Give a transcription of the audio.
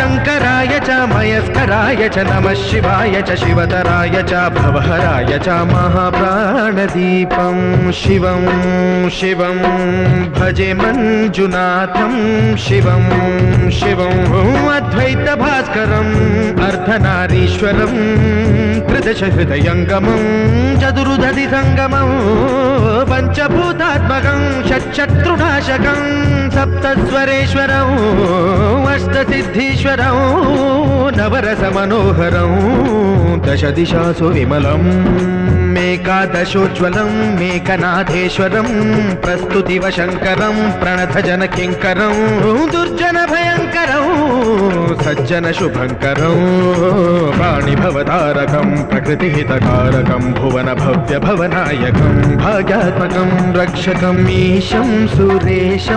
శంకరాయ చ మయస్కరాయ చ నమ శివాయ చ శివతరాయ చ భవహరాయ చ మహాప్రాణదీపం శివం శివం భజే మంజునాథం శివం శివం అద్వైత భాస్కరం అర్ధనారీశ్వరం త్రిదశ హృదయంగమం చతురుదధి సంగమం పంచభూతాత్మకం షట్శత్రునాశకం సప్తస్వరేశ్వరం. సిద్ధీశ్వరం నవరస మనోహరం దశ దిశాసు విమలం మేకాదశోజ్వలం మేకనాథేశ్వరం ప్రస్తుతివ శంకరం ప్రణతజన కింకరం దుర్జన భయంకరం సజ్జన శుభంకరం ప్రాణిభవతారకం ప్రకృతిహితకారకం భువన భవ్య భవనాయకం భాగ్యాత్మకం రక్షకం ఈశం సురేశం